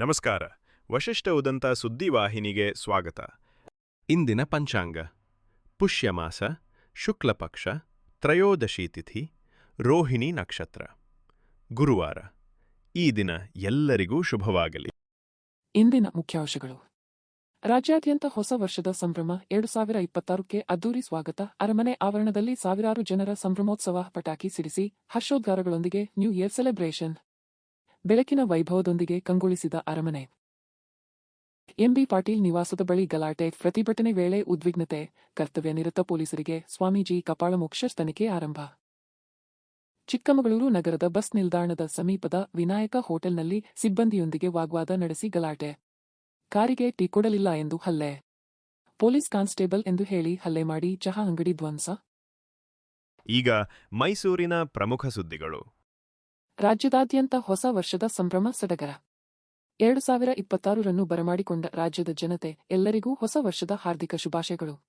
ನಮಸ್ಕಾರ. ವಶಿಷ್ಠ ಉದಂತ ಸುದ್ದಿವಾಹಿನಿಗೆ ಸ್ವಾಗತ. ಇಂದಿನ ಪಂಚಾಂಗ. ಪುಷ್ಯಮಾಸ, ಶುಕ್ಲಪಕ್ಷ, ತ್ರಯೋದಶಿ ತಿಥಿ, ರೋಹಿಣಿ ನಕ್ಷತ್ರ. ಗುರುವಾರ. ಈ ದಿನ ಎಲ್ಲರಿಗೂ ಶುಭವಾಗಲಿ. ಇಂದಿನ ಮುಖ್ಯಾಂಶಗಳು. ರಾಜ್ಯಾದ್ಯಂತ ಹೊಸ ವರ್ಷದ ಸಂಭ್ರಮ ಎರಡು ಸಾವಿರ ಇಪ್ಪತ್ತಾರಕ್ಕೆ ಅದ್ದೂರಿ ಸ್ವಾಗತ. ಅರಮನೆ ಆವರಣದಲ್ಲಿ ಸಾವಿರಾರು ಜನರ ಸಂಭ್ರಮೋತ್ಸವ ಪಟಾಕಿ ಸಿಡಿಸಿ ಹರ್ಷೋದ್ಗಾರಗಳೊಂದಿಗೆ ನ್ಯೂ ಇಯರ್ ಸೆಲೆಬ್ರೇಷನ್ ಬೆಳಕಿನ ವೈಭವದೊಂದಿಗೆ ಕಂಗೊಳಿಸಿದ ಅರಮನೆ. ಎಂಬಿ ಪಾಟೀಲ್ ನಿವಾಸದ ಬಳಿ ಗಲಾಟೆ, ಪ್ರತಿಭಟನೆ ವೇಳೆ ಉದ್ವಿಗ್ನತೆ, ಕರ್ತವ್ಯ ನಿರತ ಪೊಲೀಸರಿಗೆ ಸ್ವಾಮೀಜಿ ಕಪಾಳಮೋಕ್ಷ ತನಿಖೆ ಆರಂಭ. ಚಿಕ್ಕಮಗಳೂರು ನಗರದ ಬಸ್ ನಿಲ್ದಾಣದ ಸಮೀಪದ ವಿನಾಯಕ ಹೋಟೆಲ್ನಲ್ಲಿ ಸಿಬ್ಬಂದಿಯೊಂದಿಗೆ ವಾಗ್ವಾದ ನಡೆಸಿ ಗಲಾಟೆ. ಕಾರಿಗೆ ಟೀ ಕೊಡಲಿಲ್ಲ ಎಂದು ಹಲ್ಲೆ. ಪೊಲೀಸ್ ಕಾನ್ಸ್ಟೇಬಲ್ ಎಂದು ಹೇಳಿ ಹಲ್ಲೆ ಮಾಡಿ ಚಹಾ ಅಂಗಡಿ ಧ್ವಂಸ. ಈಗ ಮೈಸೂರಿನ ಪ್ರಮುಖ ಸುದ್ದಿಗಳು. ರಾಜ್ಯದಾದ್ಯಂತ ಹೊಸ ವರ್ಷದ ಸಂಭ್ರಮ ಸಡಗರ. ಎರಡು ಸಾವಿರ ಇಪ್ಪತ್ತಾರರನ್ನು ಬರಮಾಡಿಕೊಂಡ ರಾಜ್ಯದ ಜನತೆ ಎಲ್ಲರಿಗೂ ಹೊಸ ವರ್ಷದ ಹಾರ್ದಿಕ ಶುಭಾಶಯಗಳು.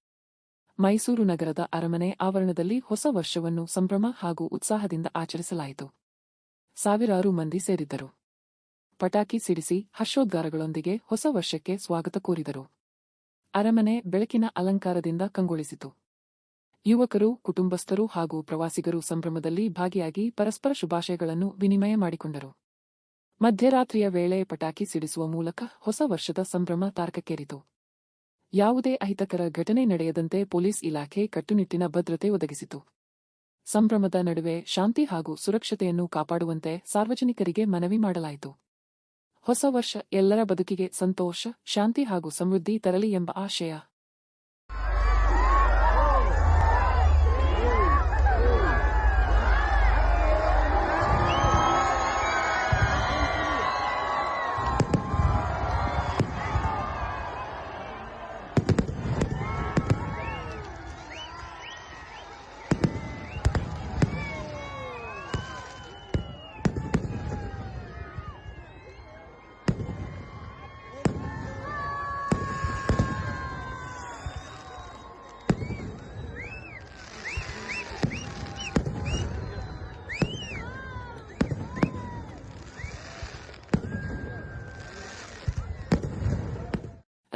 ಮೈಸೂರು ನಗರದ ಅರಮನೆ ಆವರಣದಲ್ಲಿ ಹೊಸ ವರ್ಷವನ್ನು ಸಂಭ್ರಮ ಹಾಗೂ ಉತ್ಸಾಹದಿಂದ ಆಚರಿಸಲಾಯಿತು. ಸಾವಿರಾರು ಮಂದಿ ಸೇರಿದ್ದರು. ಪಟಾಕಿ ಸಿಡಿಸಿ ಹರ್ಷೋದ್ಗಾರಗಳೊಂದಿಗೆ ಹೊಸ ವರ್ಷಕ್ಕೆ ಸ್ವಾಗತ ಕೋರಿದರು. ಅರಮನೆ ಬೆಳಕಿನ ಅಲಂಕಾರದಿಂದ ಕಂಗೊಳಿಸಿತು. ಯುವಕರು, ಕುಟುಂಬಸ್ಥರು ಹಾಗೂ ಪ್ರವಾಸಿಗರು ಸಂಭ್ರಮದಲ್ಲಿ ಭಾಗಿಯಾಗಿ ಪರಸ್ಪರ ಶುಭಾಶಯಗಳನ್ನು ವಿನಿಮಯ ಮಾಡಿಕೊಂಡರು. ಮಧ್ಯರಾತ್ರಿಯ ವೇಳೆ ಪಟಾಕಿ ಸಿಡಿಸುವ ಮೂಲಕ ಹೊಸ ವರ್ಷದ ಸಂಭ್ರಮ ತಾರಕಕ್ಕೇರಿತು. ಯಾವುದೇ ಅಹಿತಕರ ಘಟನೆ ನಡೆಯದಂತೆ ಪೊಲೀಸ್ ಇಲಾಖೆ ಕಟ್ಟುನಿಟ್ಟಿನ ಭದ್ರತೆ ಒದಗಿಸಿತು. ಸಂಭ್ರಮದ ನಡುವೆ ಶಾಂತಿ ಹಾಗೂ ಸುರಕ್ಷತೆಯನ್ನು ಕಾಪಾಡುವಂತೆ ಸಾರ್ವಜನಿಕರಿಗೆ ಮನವಿ ಮಾಡಲಾಯಿತು. ಹೊಸ ವರ್ಷ ಎಲ್ಲರ ಬದುಕಿಗೆ ಸಂತೋಷ, ಶಾಂತಿ ಹಾಗೂ ಸಮೃದ್ಧಿ ತರಲಿ ಎಂಬ ಆಶಯ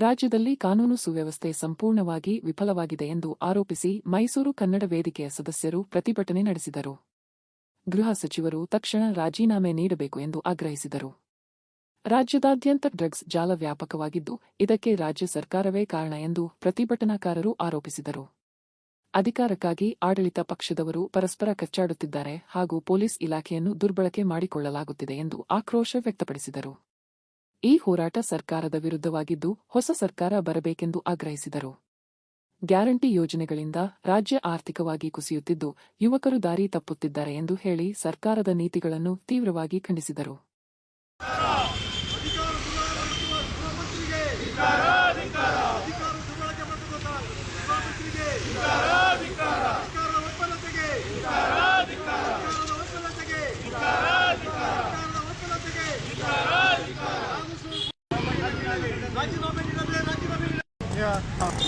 ರಾಜ್ಯದಲ್ಲಿ ಕಾನೂನು ಸುವ್ಯವಸ್ಥೆ ಸಂಪೂರ್ಣವಾಗಿ ವಿಫಲವಾಗಿದೆ ಎಂದು ಆರೋಪಿಸಿ ಮೈಸೂರು ಕನ್ನಡ ವೇದಿಕೆಯ ಸದಸ್ಯರು ಪ್ರತಿಭಟನೆ ನಡೆಸಿದರು. ಗೃಹ ಸಚಿವರು ತಕ್ಷಣ ರಾಜೀನಾಮೆ ನೀಡಬೇಕು ಎಂದು ಆಗ್ರಹಿಸಿದರು. ರಾಜ್ಯದಾದ್ಯಂತ ಡ್ರಗ್ಸ್ ಜಾಲ ವ್ಯಾಪಕವಾಗಿದ್ದು, ಇದಕ್ಕೆ ರಾಜ್ಯ ಸರ್ಕಾರವೇ ಕಾರಣ ಎಂದು ಪ್ರತಿಭಟನಾಕಾರರು ಆರೋಪಿಸಿದರು. ಅಧಿಕಾರಕ್ಕಾಗಿ ಆಡಳಿತ ಪಕ್ಷದವರು ಪರಸ್ಪರ ಕಚ್ಚಾಡುತ್ತಿದ್ದಾರೆ ಹಾಗೂ ಪೊಲೀಸ್ ಇಲಾಖೆಯನ್ನು ದುರ್ಬಳಕೆ ಮಾಡಿಕೊಳ್ಳಲಾಗುತ್ತಿದೆ ಎಂದು ಆಕ್ರೋಶ ವ್ಯಕ್ತಪಡಿಸಿದರು. ಈ ಹೋರಾಟ ಸರ್ಕಾರದ ವಿರುದ್ಧವಾಗಿದ್ದು ಹೊಸ ಸರ್ಕಾರ ಬರಬೇಕೆಂದು ಆಗ್ರಹಿಸಿದರು. ಗ್ಯಾರಂಟಿ ಯೋಜನೆಗಳಿಂದ ರಾಜ್ಯ ಆರ್ಥಿಕವಾಗಿ ಕುಸಿಯುತ್ತಿದ್ದು ಯುವಕರು ದಾರಿ ತಪ್ಪುತ್ತಿದ್ದಾರೆ ಎಂದು ಹೇಳಿ ಸರ್ಕಾರದ ನೀತಿಗಳನ್ನು ತೀವ್ರವಾಗಿ ಖಂಡಿಸಿದರು.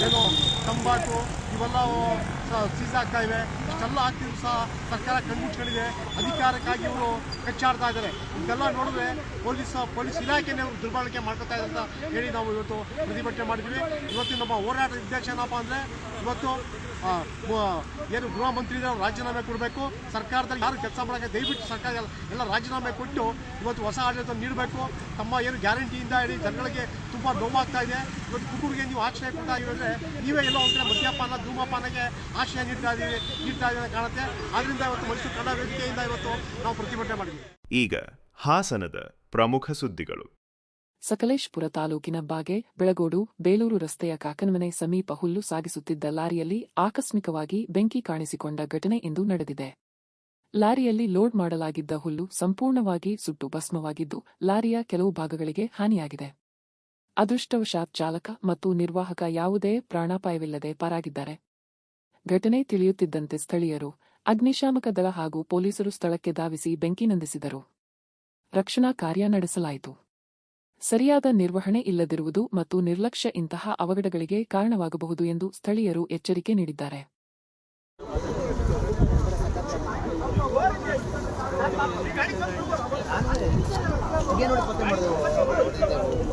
ಏನು ತಂಬಾಕು ಇವೆಲ್ಲ ಸೀಸ್ ಆಗ್ತಾ ಇವೆ ಇಷ್ಟೆಲ್ಲ ಆಗ್ತಿದ್ರು ಸಹ ಸರ್ಕಾರ ಕಣ್ಮುಚ್ಕೊಂಡಿದೆ ಅಧಿಕಾರಕ್ಕಾಗಿ ಇವರು ಕಚ್ಚಾಡ್ತಾ ಇದ್ದಾರೆ. ಇದೆಲ್ಲ ನೋಡಿದ್ರೆ ಪೊಲೀಸ್ ಪೊಲೀಸ್ ಇಲಾಖೆನೇ ಅವರು ದುರ್ಬಳಕೆ ಮಾಡ್ಕೊತಾ ಇದೆ ಅಂತ ಹೇಳಿ ನಾವು ಇವತ್ತು ಪ್ರತಿಭಟನೆ ಮಾಡಿದ್ವಿ ಇವತ್ತಿನ ನಮ್ಮ ಹೋರಾಟದ ಉದ್ದೇಶ ಏನಪ್ಪ ಅಂದರೆ ಇವತ್ತು ಏನು ಗೃಹ ಮಂತ್ರಿ ಇದ್ದಾರೆ, ರಾಜೀನಾಮೆ ಕೊಡಬೇಕು. ಸರ್ಕಾರದಲ್ಲಿ ಯಾರು ಕೆಲಸ ಮಾಡೋಕ್ಕೆ ದಯವಿಟ್ಟು ಸರ್ಕಾರ ಎಲ್ಲ ರಾಜೀನಾಮೆ ಕೊಟ್ಟು ಇವತ್ತು ಹೊಸ ಆಡಳಿತ ನೀಡಬೇಕು. ತಮ್ಮ ಏನು ಗ್ಯಾರಂಟಿಯಿಂದ ಹೇಳಿ ಜನಗಳಿಗೆ ತುಂಬ ನೋವಾಗ್ತಾ ಇದೆ. ಇವತ್ತು ಕುಟುಂಬರಿಗೆ ನೀವು ಆಶ್ರಯ ಕೊಡ್ತಾ ಇದ್ರೆ ನೀವೇ ಎಲ್ಲೋ ಒಂದು ಕಡೆ ಮದ್ಯಪಾನ ಧೂಮಪಾನಕ್ಕೆ ಆಶ್ರಯ ನೀಡ್ತಾ ಇದ್ದೀವಿ ನೀಡ್ತಾ ಇದ್ದಾರೆ ಕಾಣುತ್ತೆ. ಆದ್ರಿಂದ ಇವತ್ತು ಮೈಸೂರು ಕನ್ನಡ ವೇದಿಕೆಯಿಂದ ಇವತ್ತು ನಾವು ಪ್ರತಿಭಟನೆ ಮಾಡಿದ್ವಿ. ಈಗ ಹಾಸನದ ಪ್ರಮುಖ ಸುದ್ದಿಗಳು. ಸಕಲೇಶ್ಪುರ ತಾಲೂಕಿನ ಬಾಗೆ ಬೆಳಗೋಡು ಬೇಲೂರು ರಸ್ತೆಯ ಕಾಕನಮನೆ ಸಮೀಪ ಹುಲ್ಲು ಸಾಗಿಸುತ್ತಿದ್ದ ಲಾರಿಯಲ್ಲಿ ಆಕಸ್ಮಿಕವಾಗಿ ಬೆಂಕಿ ಕಾಣಿಸಿಕೊಂಡ ಘಟನೆ ಇಂದು ನಡೆದಿದೆ. ಲಾರಿಯಲ್ಲಿ ಲೋಡ್ ಮಾಡಲಾಗಿದ್ದ ಹುಲ್ಲು ಸಂಪೂರ್ಣವಾಗಿ ಸುಟ್ಟು ಭಸ್ಮವಾಗಿದ್ದು ಲಾರಿಯ ಕೆಲವು ಭಾಗಗಳಿಗೆ ಹಾನಿಯಾಗಿದೆ. ಅದೃಷ್ಟವಶಾತ್ ಚಾಲಕ ಮತ್ತು ನಿರ್ವಾಹಕ ಯಾವುದೇ ಪ್ರಾಣಾಪಾಯವಿಲ್ಲದೆ ಪಾರಾಗಿದ್ದಾರೆ. ಘಟನೆ ತಿಳಿಯುತ್ತಿದ್ದಂತೆ ಸ್ಥಳೀಯರು ಅಗ್ನಿಶಾಮಕ ದಳ ಹಾಗೂ ಪೊಲೀಸರು ಸ್ಥಳಕ್ಕೆ ಧಾವಿಸಿ ಬೆಂಕಿ ನಂದಿಸಿದರು. ರಕ್ಷಣಾ ಕಾರ್ಯ ನಡೆಸಲಾಯಿತು. ಸರಿಯಾದ ನಿರ್ವಹಣೆ ಇಲ್ಲದಿರುವುದು ಮತ್ತು ನಿರ್ಲಕ್ಷ್ಯ ಇಂತಹ ಅವಘಡಗಳಿಗೆ ಕಾರಣವಾಗಬಹುದು ಎಂದು ಸ್ಥಳೀಯರು ಎಚ್ಚರಿಕೆ ನೀಡಿದ್ದಾರೆ. ನೋಡಿ ಪತ್ತೆ ಮಾಡಿದೆವು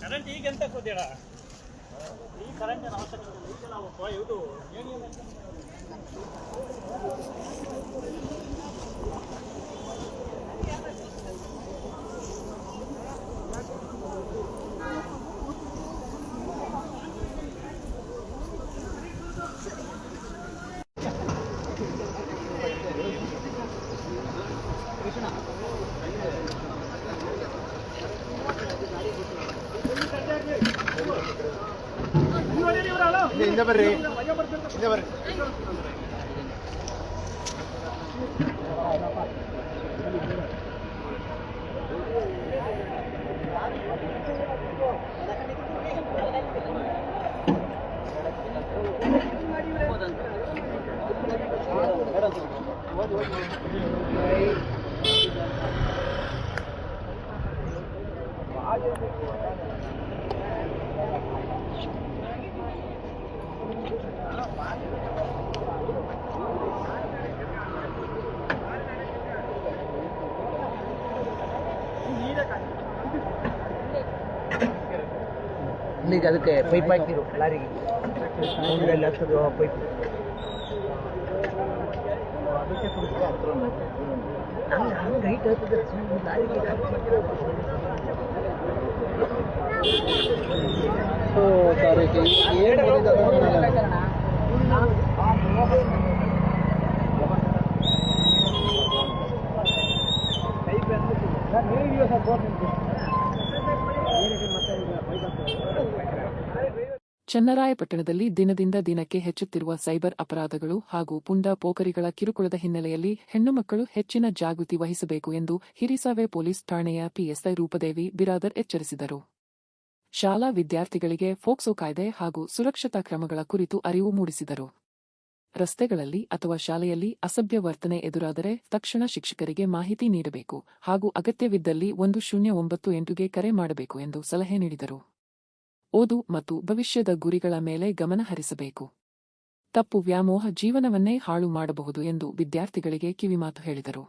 ಕರೆಂಟ್ ಈಗ ಎಂತ ಕೂತೀರಾ ಈ ಕರೆಂಟ್ ಅವಶ್ಯಕತೆ. ಈಗ ನಾವು ಇದು ಏಣಿಯ ಮೇಲೆ ಹಿಂದೆ ಬರ್ರಿ ಹಿಂದೆ ಬರ್ರಿ ಇಲ್ಲಿಗೆ ಅದಕ್ಕೆ ಪೈಪ್ ಹಾಕಿರು ಲಾರಿಗೆ ಮುಂದ್ಗಡೆ ಹತ್ತದು ಪೈಪ್ ಹಂಗೆ ಹಂಗೆ ಹೈಟ್ ಹತ್ತದ ಸುಮ್ಮನೆ ಲಾರಿಗೆ ಚನ್ನರಾಯಪಟ್ಟಣದಲ್ಲಿ ದಿನದಿಂದ ದಿನಕ್ಕೆ ಹೆಚ್ಚುತ್ತಿರುವ ಸೈಬರ್ ಅಪರಾಧಗಳು ಹಾಗೂ ಪುಂಡ ಪೋಕರಿಗಳ ಕಿರುಕುಳದ ಹಿನ್ನೆಲೆಯಲ್ಲಿ ಹೆಣ್ಣು ಮಕ್ಕಳು ಹೆಚ್ಚಿನ ಜಾಗೃತಿ ವಹಿಸಬೇಕು ಎಂದು ಹಿರಿಸಾವೆ ಪೊಲೀಸ್ ಠಾಣೆಯ ಪಿಎಸ್ಐ ರೂಪದೇವಿ ಬಿರಾದರ್ ಎಚ್ಚರಿಸಿದರು. ಶಾಲಾ ವಿದ್ಯಾರ್ಥಿಗಳಿಗೆ ಫೋಕ್ಸೋ ಕಾಯ್ದೆ ಹಾಗೂ ಸುರಕ್ಷತಾ ಕ್ರಮಗಳ ಕುರಿತು ಅರಿವು ಮೂಡಿಸಿದರು. ರಸ್ತೆಗಳಲ್ಲಿ ಅಥವಾ ಶಾಲೆಯಲ್ಲಿ ಅಸಭ್ಯ ವರ್ತನೆ ಎದುರಾದರೆ ತಕ್ಷಣ ಶಿಕ್ಷಕರಿಗೆ ಮಾಹಿತಿ ನೀಡಬೇಕು ಹಾಗೂ ಅಗತ್ಯವಿದ್ದಲ್ಲಿ ಒಂದು ಶೂನ್ಯ ಒಂಬತ್ತು ಎಂಟುಗೆ ಕರೆ ಮಾಡಬೇಕು ಎಂದು ಸಲಹೆ ನೀಡಿದರು. ಓದು ಮತ್ತು ಭವಿಷ್ಯದ ಗುರಿಗಳ ಮೇಲೆ ಗಮನ ಹರಿಸಬೇಕು. ತಪ್ಪು ವ್ಯಾಮೋಹ ಜೀವನವನ್ನೇ ಹಾಳು ಮಾಡಬಹುದು ಎಂದು ವಿದ್ಯಾರ್ಥಿಗಳಿಗೆ ಕಿವಿಮಾತು ಹೇಳಿದರು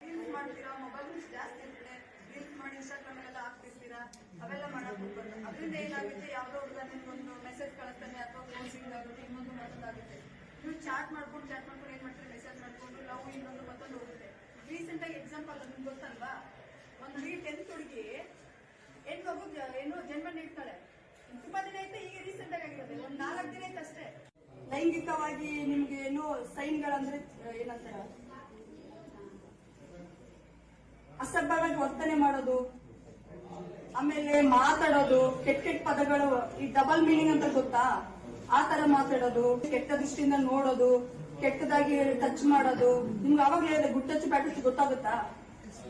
ರೀಲ್ಸ್ ಮಾಡ್ತೀರಾ ಮೊಬೈಲ್ ಯೂಸ್ ಜಾಸ್ತಿ ಇರುತ್ತೆ ರೀಲ್ಸ್ ಮಾಡಿ ಇನ್ಸ್ಟಾಗ್ರಾಮಲ್ಲೆಲ್ಲ ಹಾಕ್ತಿರ್ತೀರಾ ಅವೆಲ್ಲ ಮಾಡಕ್ ಹೋಗ್ಬಾರ್ದು ಅದರಿಂದ ಏನಾಗುತ್ತೆ ಯಾವುದೋ ಹುಡುಗ ನಿಮ್ಗೊಂದು ಮೆಸೇಜ್ ಕಳಿಸ್ತಾನೆ ಅಥವಾ ಫೋನ್ಸಿಂಗ್ ಆಗುತ್ತೆ ಇನ್ನೊಂದು ಮತ್ತೊಂದಾಗುತ್ತೆ ನೀವು ಚಾಟ್ ಮಾಡ್ಕೊಂಡು ಚಾಟ್ ಮಾಡ್ಕೊಂಡು ಏನ್ ಮಾಡ್ತೀರಿ ಮೆಸೇಜ್ ಮಾಡ್ಕೊಂಡು ಲವ್ ಇನ್ನೊಂದು ಮತ್ತೊಂದು ಹೋಗುತ್ತೆ ರೀಸೆಂಟ್ ಆಗಿ ಎಕ್ಸಾಂಪಲ್ ನಿಮ್ಗೆ ಗೊತ್ತಲ್ವಾ ಒಂದು ಹುಡುಗಿ ಟೆಂತ್ ಹುಡುಗಿ ಹೆಣ್ಣು ಮಗು ಜ- ಏನು ಜನ್ಮ ನೀಡ್ತಾಳೆ ತುಂಬಾ ಆಯ್ತು, ಈಗ ರೀಸೆಂಟ್ ಆಗಿ ಒಂದ್ ನಾಲ್ಕು ದಿನ ಅಷ್ಟೇ. ಲೈಂಗಿಕವಾಗಿ ನಿಮ್ಗೆ ಏನು ಸೈನ್ಗಳಂದ್ರೆ ಏನಂತಾರ? ಅಸಭ್ಯವಾಗಿ ವರ್ತನೆ ಮಾಡೋದು, ಆಮೇಲೆ ಮಾತಾಡೋದು, ಕೆಟ್ಟ ಕೆಟ್ಟ ಪದಗಳು, ಈ ಡಬಲ್ ಮೀನಿಂಗ್ ಅಂತ ಗೊತ್ತಾ? ಆ ತರ ಮಾತಾಡೋದು, ಕೆಟ್ಟ ದೃಷ್ಟಿಯಿಂದ ನೋಡೋದು, ಕೆಟ್ಟದಾಗಿ ಟಚ್ ಮಾಡೋದು. ನಿಮ್ಗೆ ಅವಾಗಲೇ ಗುಡ್ ಟಚ್ ಗೊತ್ತಾಗುತ್ತಾ?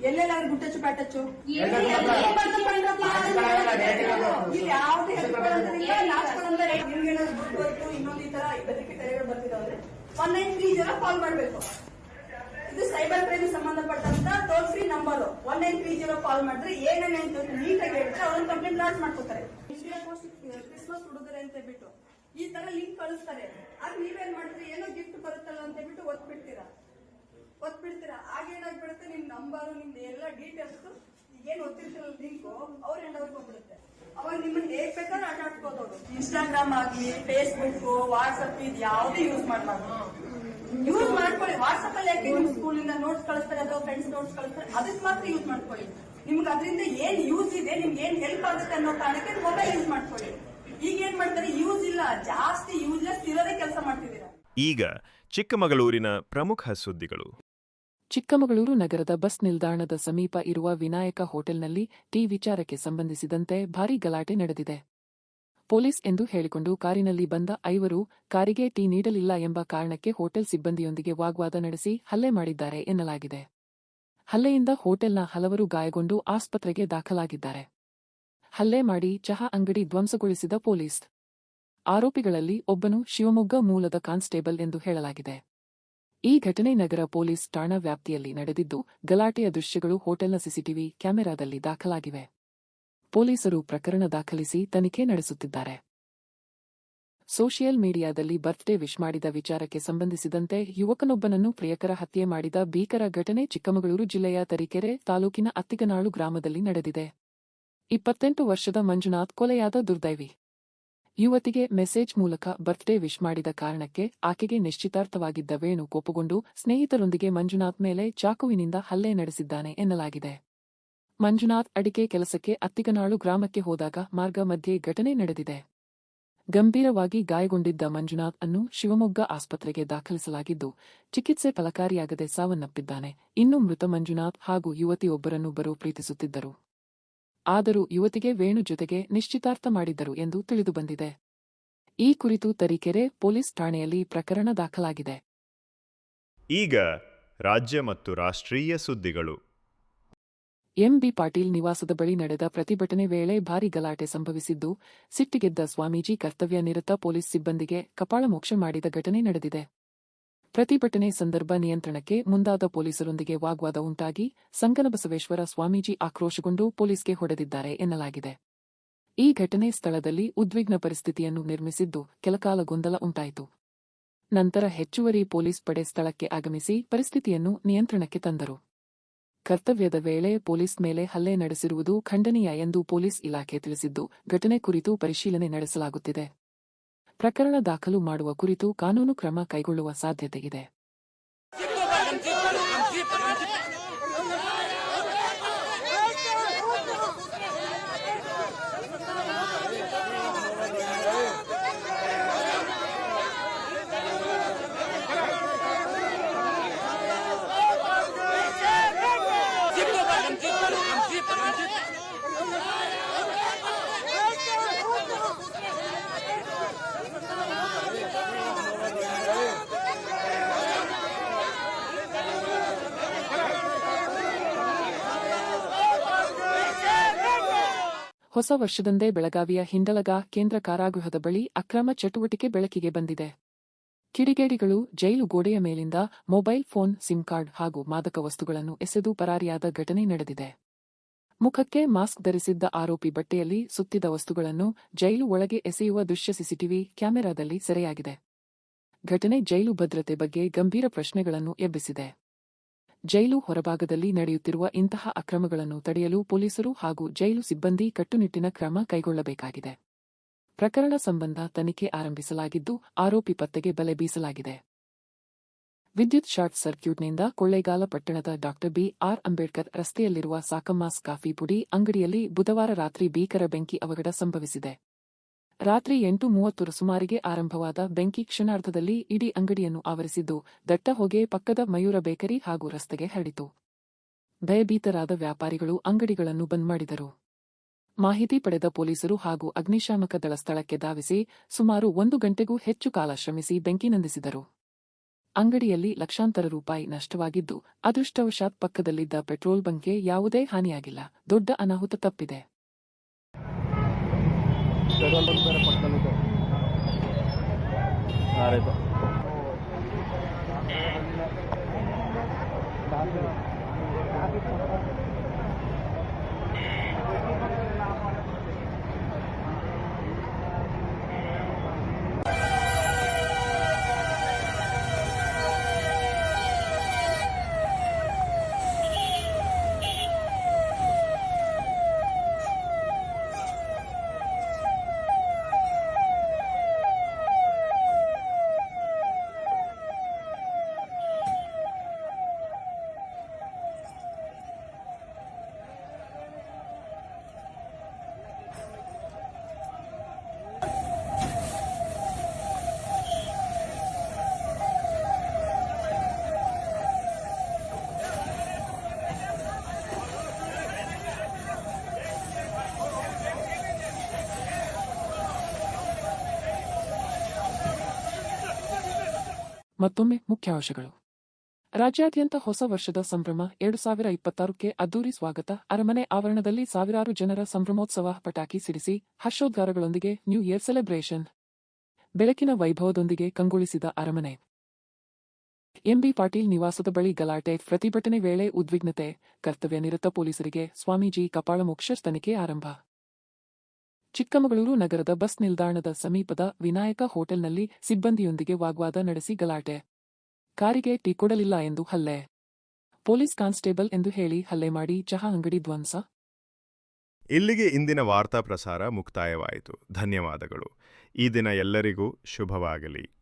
ಎಲ್ಲೆಲ್ಲಾದ್ರೂ ಗುಟ್ಟಚ್ಚು ಪ್ಯಾಟಚ್ಚು ಇಲ್ಲಿ ಯಾವ್ದು ನಿಮ್ಗೇನಾದ್ರು ದುಡ್ಡು ಇನ್ನೊಂದು ಈ ತರ ಬೆದರಿಕೆ ಕರೆಗಳು ಬರ್ತಿದಾವೆ. ಒನ್ ನೈನ್ ತ್ರೀ ಕಾಲ್ ಮಾಡ್ಬೇಕು. ಇದು ಸೈಬರ್ ಕ್ರೈಮ್ ಸಂಬಂಧಪಟ್ಟಂತ toll free number one nine three zero call ಮಾಡಿದ್ರೆ ಏನೇನೆ ಅಂತ ನೀಟಾಗಿ ಹೇಳಿದ್ರೆ ಅವ್ರನ್ನ ಕಂಪ್ಲೇಂಟ್ ಲಾಂಚ್ ಮಾಡ್ಕೋತಾರೆ. ಇಂಡಿಯಾ ಪೋಸ್ಟ್ ಕ್ರಿಸ್ಮಸ್ ಹುಡುಗರೆ ಅಂತ ಹೇಳ್ಬಿಟ್ಟು ಈ ತರ ಲಿಂಕ್ ಕಳಿಸ್ತಾರೆ. ಆದ್ರೆ ನೀವೇನ್ ಮಾಡಿದ್ರೆ? ಏನೋ ಗಿಫ್ಟ್ ಬರುತ್ತಲ್ಲ ಅಂತ ಹೇಳ್ಬಿಟ್ಟು ಒತ್ಬಿಡ್ತೀರಾ? ಒತ್ಬಿಡ್ತೀರಾ ಆಗೇನಾಗ್ಬಿಡುತ್ತೆ ನಿಮ್ ನಂಬರು ನಿಮ್ದು ಎಲ್ಲ ಡೀಟೇಲ್ಸ್ ಏನ್ ಒತ್ತಿರ್ತಿರಲ್ಲ ಲಿಂಕ್ ಅವ್ರ ಹೆಂಡ್ ಅವ್ರಿಗೆ ಹೋಗ್ಬಿಡುತ್ತೆ ಅವಾಗ ನಿಮ್ಮನ್ನ ಹೇಗ್ ಬೇಕಾದ್ರೆ ಆಟ ಆಡ್ಬೋದು ಇನ್ಸ್ಟಾಗ್ರಾಮ್ ಆಗ್ಲಿ ಫೇಸ್ಬುಕ್ ವಾಟ್ಸ್ಆಪ್ ಇದು ಯಾವ್ದು ಯೂಸ್ ಮಾಡಬಾರ್ದು. ಯೂಸ್ ಮಾಡ್ಕೊಳ್ಳಿ. ವಾಟ್ಸ್ಆಪ್ ಅಲ್ಲಿ ಯಾಕೆ ನಿಮ್ ಸ್ಕೂಲ್ ಇಂದ ನೋಟ್ಸ್ ಕಳಿಸ್ತಾರೆ ಅಥವಾ ಫ್ರೆಂಡ್ಸ್ ನೋಟ್ಸ್ ಕಳಿಸ್ತಾರೆ? ಅದಕ್ಕೆ ಮಾತ್ರ ಯೂಸ್ ಮಾಡ್ಕೊಳ್ಳಿ. ನಿಮ್ಗೆ ಅದರಿಂದ ಏನ್ ಯೂಸ್ ಇದೆ, ನಿಮ್ಗೆ ಏನ್ ಹೆಲ್ಪ್ ಆಗುತ್ತೆ ಅನ್ನೋ ಕಾರಣಕ್ಕೆ ಮೊಬೈಲ್ ಯೂಸ್ ಮಾಡ್ಕೊಳ್ಳಿ. ಈಗ ಏನ್ ಮಾಡ್ತಾರೆ? ಯೂಸ್ ಇಲ್ಲ. ಜಾಸ್ತಿ ಯೂಸ್ಲೆಸ್ ಇರೋದೇ ಕೆಲಸ ಮಾಡ್ತಿದ್ದೀರಾ? ಈಗ ಚಿಕ್ಕಮಗಳೂರಿನ ಪ್ರಮುಖ ಸುದ್ದಿಗಳು. ಚಿಕ್ಕಮಗಳೂರು ನಗರದ ಬಸ್ ನಿಲ್ದಾಣದ ಸಮೀಪ ಇರುವ ವಿನಾಯಕ ಹೋಟೆಲ್ನಲ್ಲಿ ಟೀ ವಿಚಾರಕ್ಕೆ ಸಂಬಂಧಿಸಿದಂತೆ ಭಾರೀ ಗಲಾಟೆ ನಡೆದಿದೆ. ಪೊಲೀಸ್ ಎಂದು ಹೇಳಿಕೊಂಡು ಕಾರಿನಲ್ಲಿ ಬಂದ ಐವರು ಕಾರಿಗೆ ಟೀ ನೀಡಲಿಲ್ಲ ಎಂಬ ಕಾರಣಕ್ಕೆ ಹೋಟೆಲ್ ಸಿಬ್ಬಂದಿಯೊಂದಿಗೆ ವಾಗ್ವಾದ ನಡೆಸಿ ಹಲ್ಲೆ ಮಾಡಿದ್ದಾರೆ ಎನ್ನಲಾಗಿದೆ. ಹಲ್ಲೆಯಿಂದ ಹೋಟೆಲ್ನ ಹಲವರು ಗಾಯಗೊಂಡು ಆಸ್ಪತ್ರೆಗೆ ದಾಖಲಾಗಿದ್ದಾರೆ. ಹಲ್ಲೆ ಮಾಡಿ ಚಹಾ ಅಂಗಡಿ ಧ್ವಂಸಗೊಳಿಸಿದ ಪೊಲೀಸ್. ಆರೋಪಿಗಳಲ್ಲಿ ಒಬ್ಬನು ಶಿವಮೊಗ್ಗ ಮೂಲದ ಕಾನ್ಸ್ಟೇಬಲ್ ಎಂದು ಹೇಳಲಾಗಿದೆ. ಈ ಘಟನೆ ನಗರ ಪೊಲೀಸ್ ಠಾಣಾ ವ್ಯಾಪ್ತಿಯಲ್ಲಿ ನಡೆದಿದ್ದು, ಗಲಾಟೆಯ ದೃಶ್ಯಗಳು ಹೋಟೆಲ್ನ ಸಿಸಿಟಿವಿ ಕ್ಯಾಮೆರಾದಲ್ಲಿ ದಾಖಲಾಗಿವೆ. ಪೊಲೀಸರು ಪ್ರಕರಣ ದಾಖಲಿಸಿ ತನಿಖೆ ನಡೆಸುತ್ತಿದ್ದಾರೆ. ಸೋಷಿಯಲ್ ಮೀಡಿಯಾದಲ್ಲಿ ಬರ್ತ್ಡೇ ವಿಶ್ ಮಾಡಿದ ವಿಚಾರಕ್ಕೆ ಸಂಬಂಧಿಸಿದಂತೆ ಯುವಕನೊಬ್ಬನನ್ನು ಪ್ರಿಯಕರ ಹತ್ಯೆ ಮಾಡಿದ ಭೀಕರ ಘಟನೆ ಚಿಕ್ಕಮಗಳೂರು ಜಿಲ್ಲೆಯ ತರೀಕೆರೆ ತಾಲೂಕಿನ ಅತ್ತಿಗನಾಳು ಗ್ರಾಮದಲ್ಲಿ ನಡೆದಿದೆ. ಇಪ್ಪತ್ತೆಂಟು ವರ್ಷದ ಮಂಜುನಾಥ್ ಕೊಲೆಯಾದ ದುರ್ದೈವಿ. ಯುವತಿಗೆ ಮೆಸೇಜ್ ಮೂಲಕ ಬರ್ತ್ಡೇ ವಿಶ್ ಮಾಡಿದ ಕಾರಣಕ್ಕೆ ಆಕೆಗೆ ನಿಶ್ಚಿತಾರ್ಥವಾಗಿದ್ದ ವೇಣು ಕೋಪಗೊಂಡು ಸ್ನೇಹಿತರೊಂದಿಗೆ ಮಂಜುನಾಥ್ ಮೇಲೆ ಚಾಕುವಿನಿಂದ ಹಲ್ಲೆ ನಡೆಸಿದ್ದಾನೆ ಎನ್ನಲಾಗಿದೆ. ಮಂಜುನಾಥ್ ಅಡಿಕೆ ಕೆಲಸಕ್ಕೆ ಅತ್ತಿಗನಾಳು ಗ್ರಾಮಕ್ಕೆ ಹೋದಾಗ ಮಾರ್ಗ ಮಧ್ಯೆ ಘಟನೆ ನಡೆದಿದೆ. ಗಂಭೀರವಾಗಿ ಗಾಯಗೊಂಡಿದ್ದ ಮಂಜುನಾಥ್ ಅನ್ನು ಶಿವಮೊಗ್ಗ ಆಸ್ಪತ್ರೆಗೆ ದಾಖಲಿಸಲಾಗಿದ್ದು, ಚಿಕಿತ್ಸೆ ಫಲಕಾರಿಯಾಗದೆ ಸಾವನ್ನಪ್ಪಿದ್ದಾನೆ. ಇನ್ನು ಮೃತ ಮಂಜುನಾಥ್ ಹಾಗೂ ಯುವತಿಯೊಬ್ಬರನ್ನು ಬರೋ ಪ್ರೀತಿಸುತ್ತಿದ್ದರು. ಆದರೂ ಯುವತಿಗೆ ವೇಣು ಜೊತೆಗೆ ನಿಶ್ಚಿತಾರ್ಥ ಮಾಡಿದ್ದರು ಎಂದು ತಿಳಿದುಬಂದಿದೆ. ಈ ಕುರಿತು ತರೀಕೆರೆ ಪೊಲೀಸ್ ಠಾಣೆಯಲ್ಲಿ ಪ್ರಕರಣ ದಾಖಲಾಗಿದೆ. ಈಗ ರಾಜ್ಯ ಮತ್ತು ರಾಷ್ಟ್ರೀಯ ಸುದ್ದಿಗಳು. ಎಂಬಿ ಪಾಟೀಲ್ ನಿವಾಸದ ಬಳಿ ನಡೆದ ಪ್ರತಿಭಟನೆ ವೇಳೆ ಭಾರಿ ಗಲಾಟೆ ಸಂಭವಿಸಿದ್ದು ಸಿಟ್ಟಿಗೆದ್ದ ಸ್ವಾಮೀಜಿ ಕರ್ತವ್ಯ ನಿರತ ಪೊಲೀಸ್ ಸಿಬ್ಬಂದಿಗೆ ಕಪಾಳಮೋಕ್ಷ ಮಾಡಿದ ಘಟನೆ ನಡೆದಿದೆ. ಪ್ರತಿಭಟನೆ ಸಂದರ್ಭ ನಿಯಂತ್ರಣಕ್ಕೆ ಮುಂದಾದ ಪೊಲೀಸರೊಂದಿಗೆ ವಾಗ್ವಾದ ಉಂಟಾಗಿ ಸಂಗನಬಸವೇಶ್ವರ ಸ್ವಾಮೀಜಿ ಆಕ್ರೋಶಗೊಂಡು ಪೊಲೀಸ್ಗೆ ಹೊಡೆದಿದ್ದಾರೆ ಎನ್ನಲಾಗಿದೆ. ಈ ಘಟನೆ ಸ್ಥಳದಲ್ಲಿ ಉದ್ವಿಗ್ನ ಪರಿಸ್ಥಿತಿಯನ್ನು ನಿರ್ಮಿಸಿದ್ದು ಕೆಲಕಾಲ ಗೊಂದಲ ಉಂಟಾಯಿತು. ನಂತರ ಹೆಚ್ಚುವರಿ ಪೊಲೀಸ್ ಪಡೆ ಸ್ಥಳಕ್ಕೆ ಆಗಮಿಸಿ ಪರಿಸ್ಥಿತಿಯನ್ನು ನಿಯಂತ್ರಣಕ್ಕೆ ತಂದರು. ಕರ್ತವ್ಯದ ವೇಳೆ ಪೊಲೀಸ್ ಮೇಲೆ ಹಲ್ಲೆ ನಡೆಸಿರುವುದು ಖಂಡನೀಯ ಎಂದು ಪೊಲೀಸ್ ಇಲಾಖೆ ತಿಳಿಸಿದ್ದು ಘಟನೆ ಕುರಿತು ಪರಿಶೀಲನೆ ನಡೆಸಲಾಗುತ್ತಿದೆ. ಪ್ರಕರಣ ದಾಖಲು ಮಾಡುವ ಕುರಿತು ಕಾನೂನು ಕ್ರಮ ಕೈಗೊಳ್ಳುವ ಸಾಧ್ಯತೆ ಸಾಧ್ಯತೆಯಿದೆ ಹೊಸ ವರ್ಷದಂದೇ ಬೆಳಗಾವಿಯ ಹಿಂಡಲಗ ಕೇಂದ್ರ ಕಾರಾಗೃಹದ ಬಳಿ ಅಕ್ರಮ ಚಟುವಟಿಕೆ ಬೆಳಕಿಗೆ ಬಂದಿದೆ. ಕಿಡಿಗೇಡಿಗಳು ಜೈಲು ಗೋಡೆಯ ಮೇಲಿಂದ ಮೊಬೈಲ್ ಫೋನ್ ಸಿಮ್ ಕಾರ್ಡ್ ಹಾಗೂ ಮಾದಕ ವಸ್ತುಗಳನ್ನು ಎಸೆದು ಪರಾರಿಯಾದ ಘಟನೆ ನಡೆದಿದೆ. ಮುಖಕ್ಕೆ ಮಾಸ್ಕ್ ಧರಿಸಿದ್ದ ಆರೋಪಿ ಬಟ್ಟೆಯಲ್ಲಿ ಸುತ್ತಿದ ವಸ್ತುಗಳನ್ನು ಜೈಲು ಒಳಗೆ ಎಸೆಯುವ ದೃಶ್ಯ ಸಿಸಿಟಿವಿ ಕ್ಯಾಮೆರಾದಲ್ಲಿ ಸೆರೆಯಾಗಿದೆ. ಘಟನೆ ಜೈಲು ಭದ್ರತೆ ಬಗ್ಗೆ ಗಂಭೀರ ಪ್ರಶ್ನೆಗಳನ್ನು ಎಬ್ಬಿಸಿದೆ. ಜೈಲು ಹೊರಭಾಗದಲ್ಲಿ ನಡೆಯುತ್ತಿರುವ ಇಂತಹ ಅಕ್ರಮಗಳನ್ನು ತಡೆಯಲು ಪೊಲೀಸರು ಹಾಗೂ ಜೈಲು ಸಿಬ್ಬಂದಿ ಕಟ್ಟುನಿಟ್ಟಿನ ಕ್ರಮ ಕೈಗೊಳ್ಳಬೇಕಾಗಿದೆ. ಪ್ರಕರಣ ಸಂಬಂಧ ತನಿಖೆ ಆರಂಭಿಸಲಾಗಿದ್ದು, ಆರೋಪಿ ಪತ್ತೆಗೆ ಬಲೆ ಬೀಸಲಾಗಿದೆ. ವಿದ್ಯುತ್ ಶಾರ್ಟ್ ಸರ್ಕ್ಯೂಟ್ನಿಂದ ಕೊಳ್ಳೇಗಾಲ ಪಟ್ಟಣದ ಡಾಕ್ಟರ್ ಬಿ ಆರ್ ಅಂಬೇಡ್ಕರ್ ರಸ್ತೆಯಲ್ಲಿರುವ ಸಾಕಮ್ಮಾಸ್ ಕಾಫಿ ಪುಡಿ ಅಂಗಡಿಯಲ್ಲಿ ಬುಧವಾರ ರಾತ್ರಿ ಭೀಕರ ಬೆಂಕಿ ಅವಘಡ ಸಂಭವಿಸಿದೆ. ರಾತ್ರಿ ಎಂಟು ಮೂವತ್ತರ ಸುಮಾರಿಗೆ ಆರಂಭವಾದ ಬೆಂಕಿ ಕ್ಷಣಾರ್ಧದಲ್ಲಿ ಇಡೀ ಅಂಗಡಿಯನ್ನು ಆವರಿಸಿದ್ದು, ದಟ್ಟ ಹೊಗೆ ಪಕ್ಕದ ಮಯೂರ ಬೇಕರಿ ಹಾಗೂ ರಸ್ತೆಗೆ ಹರಡಿತು. ಭಯಭೀತರಾದ ವ್ಯಾಪಾರಿಗಳು ಅಂಗಡಿಗಳನ್ನು ಬಂದ್ ಮಾಡಿದರು. ಮಾಹಿತಿ ಪಡೆದ ಪೊಲೀಸರು ಹಾಗೂ ಅಗ್ನಿಶಾಮಕ ದಳ ಸ್ಥಳಕ್ಕೆ ಧಾವಿಸಿ ಸುಮಾರು ಒಂದು ಗಂಟೆಗೂ ಹೆಚ್ಚು ಕಾಲ ಶ್ರಮಿಸಿ ಬೆಂಕಿ ನಂದಿಸಿದರು. ಅಂಗಡಿಯಲ್ಲಿ ಲಕ್ಷಾಂತರ ರೂಪಾಯಿ ನಷ್ಟವಾಗಿದ್ದು ಅದೃಷ್ಟವಶಾತ್ ಪಕ್ಕದಲ್ಲಿದ್ದ ಪೆಟ್ರೋಲ್ ಬಂಕ್ಗೆ ಯಾವುದೇ ಹಾನಿಯಾಗಿಲ್ಲ. ದೊಡ್ಡ ಅನಾಹುತ ತಪ್ಪಿದೆ. ಮತ್ತೊಮ್ಮೆ ಮುಖ್ಯಾಂಶಗಳು ರಾಜ್ಯಾದ್ಯಂತ ಹೊಸ ವರ್ಷದ ಸಂಭ್ರಮ, ಎರಡು ಸಾವಿರ ಇಪ್ಪತ್ತಾರಕ್ಕೆ ಅದ್ದೂರಿ ಸ್ವಾಗತ. ಅರಮನೆ ಆವರಣದಲ್ಲಿ ಸಾವಿರಾರು ಜನರ ಸಂಭ್ರಮೋತ್ಸವ ಪಟಾಕಿ ಸಿಡಿಸಿ, ಹರ್ಷೋದ್ಗಾರಗಳೊಂದಿಗೆ ನ್ಯೂ ಇಯರ್ ಸೆಲೆಬ್ರೇಷನ್ ಬೆಳಕಿನ ವೈಭವದೊಂದಿಗೆ ಕಂಗೊಳಿಸಿದ ಅರಮನೆ. ಎಂಬಿ ಪಾಟೀಲ್ ನಿವಾಸದ ಬಳಿ ಗಲಾಟೆ, ಪ್ರತಿಭಟನೆ ವೇಳೆ ಉದ್ವಿಗ್ನತೆ ಕರ್ತವ್ಯ ನಿರತ ಪೊಲೀಸರಿಗೆ ಸ್ವಾಮೀಜಿ ಕಪಾಳಮೋಕ್ಷ ತನಿಖೆ ಆರಂಭ. ಚಿಕ್ಕಮಗಳೂರು ನಗರದ ಬಸ್ ನಿಲ್ದಾಣದ ಸಮೀಪದ ವಿನಾಯಕ ಹೋಟೆಲ್ನಲ್ಲಿ ಸಿಬ್ಬಂದಿಯೊಂದಿಗೆ ವಾಗ್ವಾದ ನಡೆಸಿ ಗಲಾಟೆ. ಕಾರಿಗೆ ಟೀ ಕೊಡಲಿಲ್ಲ ಎಂದು ಹಲ್ಲೆ. ಪೊಲೀಸ್ ಕಾನ್ಸ್ಟೇಬಲ್ ಎಂದು ಹೇಳಿ ಹಲ್ಲೆ ಮಾಡಿ ಚಹಾ ಅಂಗಡಿ ಧ್ವಂಸ. ಇಲ್ಲಿಗೆ ಇಂದಿನ ವಾರ್ತಾ ಪ್ರಸಾರ ಮುಕ್ತಾಯವಾಯಿತು. ಧನ್ಯವಾದಗಳು. ಈ ದಿನ ಎಲ್ಲರಿಗೂ ಶುಭವಾಗಲಿ.